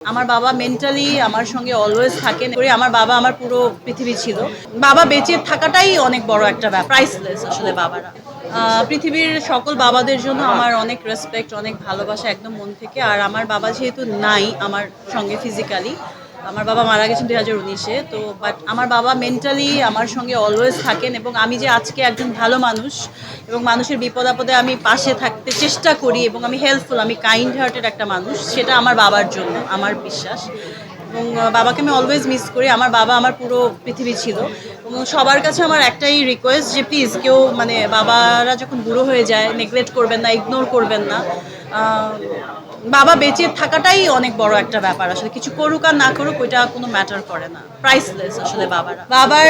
আমার বাবা মেন্টালি আমার সঙ্গে অলওয়েজ থাকেন। করে আমার বাবা আমার পুরো পৃথিবী ছিল। বাবা বেঁচে থাকাটাই অনেক বড় একটা ব্যাপার। প্রাইসলেস আসলে বাবারা। পৃথিবীর সকল বাবাদের জন্য আমার অনেক রেসপেক্ট অনেক ভালোবাসা একদম মন থেকে। আর আমার বাবা যেহেতু নাই আমার সঙ্গে ফিজিক্যালি আমার বাবা মারা গেছেন দুই হাজার উনিশে, তো বাট আমার বাবা মেন্টালি আমার সঙ্গে অলওয়েজ থাকেন এবং আমি যে আজকে একজন ভালো মানুষ এবং মানুষের বিপদ আপদে আমি পাশে থাকতে চেষ্টা করি এবং আমি হেল্পফুল আমি কাইন্ড হার্টেড একটা মানুষ, সেটা আমার বাবার জন্য, আমার বিশ্বাস। এবং বাবাকে আমি অলওয়েজ মিস করি, আমার বাবা আমার পুরো পৃথিবী ছিল। এবং সবার কাছে আমার একটাই রিকোয়েস্ট যে প্লিজ কেউ মানে বাবারা যখন বুড়ো হয়ে যায় নেগলেক্ট করবেন না ইগনোর করবেন না। বাবা বেঁচে থাকাটাই অনেক বড় একটা ব্যাপার। আসলে কিছু করুক আর না করুক, ওইটা কোনো ম্যাটার করে না। প্রাইসলেস আসলে বাবারা। বাবার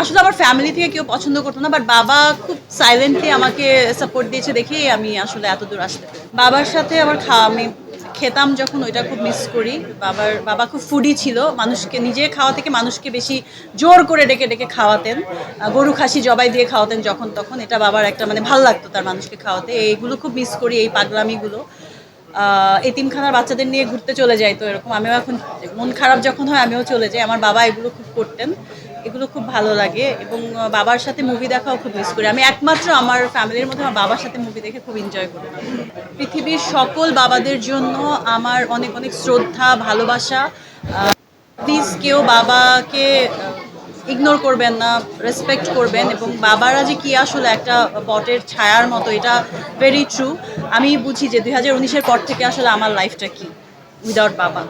আসলে আমার ফ্যামিলি থেকে কেউ পছন্দ করতো না বাট বাবা খুব সাইলেন্টলি আমাকে সাপোর্ট দিয়েছে দেখেই আমি আসলে এত দূর আসতে বাবার সাথে আমার খাওয়া আমি খেতাম যখন ওইটা খুব মিস করি। বাবার, বাবা খুব ফুডি ছিল, মানুষকে, নিজে খাওয়া থেকে মানুষকে বেশি জোর করে ডেকে ডেকে খাওয়াতেন। গরু খাসি জবাই দিয়ে খাওয়াতেন যখন তখন, এটা বাবার একটা মানে ভালো লাগতো তার মানুষকে খাওয়াতে। এইগুলো খুব মিস করি, এই পাগলামিগুলো। এতিমখানার বাচ্চাদের নিয়ে ঘুরতে চলে যাই তো এরকম। আমিও এখন মন খারাপ যখন হয়, আমিও চলে যাই। আমার বাবা এগুলো খুব করতেন। এগুলো খুব ভালো লাগে এবং বাবার সাথে মুভি দেখাও খুব মিস করি। আমি একমাত্র আমার ফ্যামিলির মধ্যে আমার বাবার সাথে মুভি দেখে খুব এনজয় করি। পৃথিবীর সকল বাবাদের জন্য আমার অনেক অনেক শ্রদ্ধা, ভালোবাসা। প্লিজ কেউ বাবাকে ইগনোর করবেন না রেসপেক্ট করবেন এবং বাবারা যে কি আসলে একটা পটের ছায়ার মতো, এটা ভেরি ট্রু আমি বুঝি যে দুই হাজার উনিশের পর থেকে আসলে আমার লাইফটা কি উইদাউট বাবা।